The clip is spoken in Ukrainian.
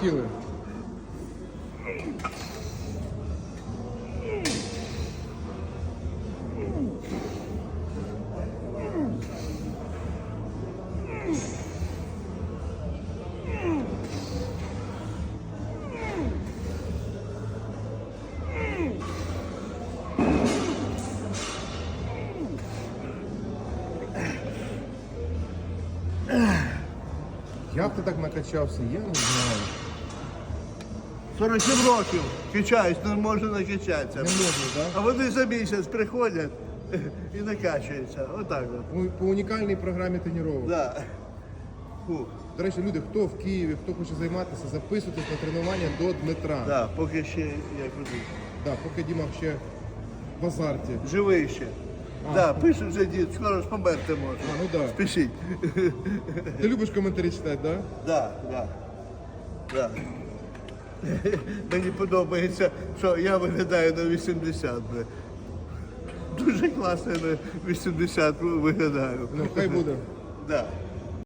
хотіли. Як ти так накачався? Я не знаю. 47 років качаюсь, не можу накачатися. Не можу, так? А вони за місяць приходять і накачуються. Отак от. По, по унікальній програмі тренувань. Да. Фу. До речі, люди, хто в Києві, хто хоче займатися, записуйтесь на тренування до Дмитра. Да, поки ще я куди. Да, поки Діма ще в азарті. Живий ще. Да, пише вже дід, скоро ж померти може. А, ну да. Спішіть. Ти любиш коментарі читати, так? Да? Да, да. Да. Мені подобається, що я виглядаю на 80. бля. Дуже класно на 80 виглядаю. Ну, хай буде. Да.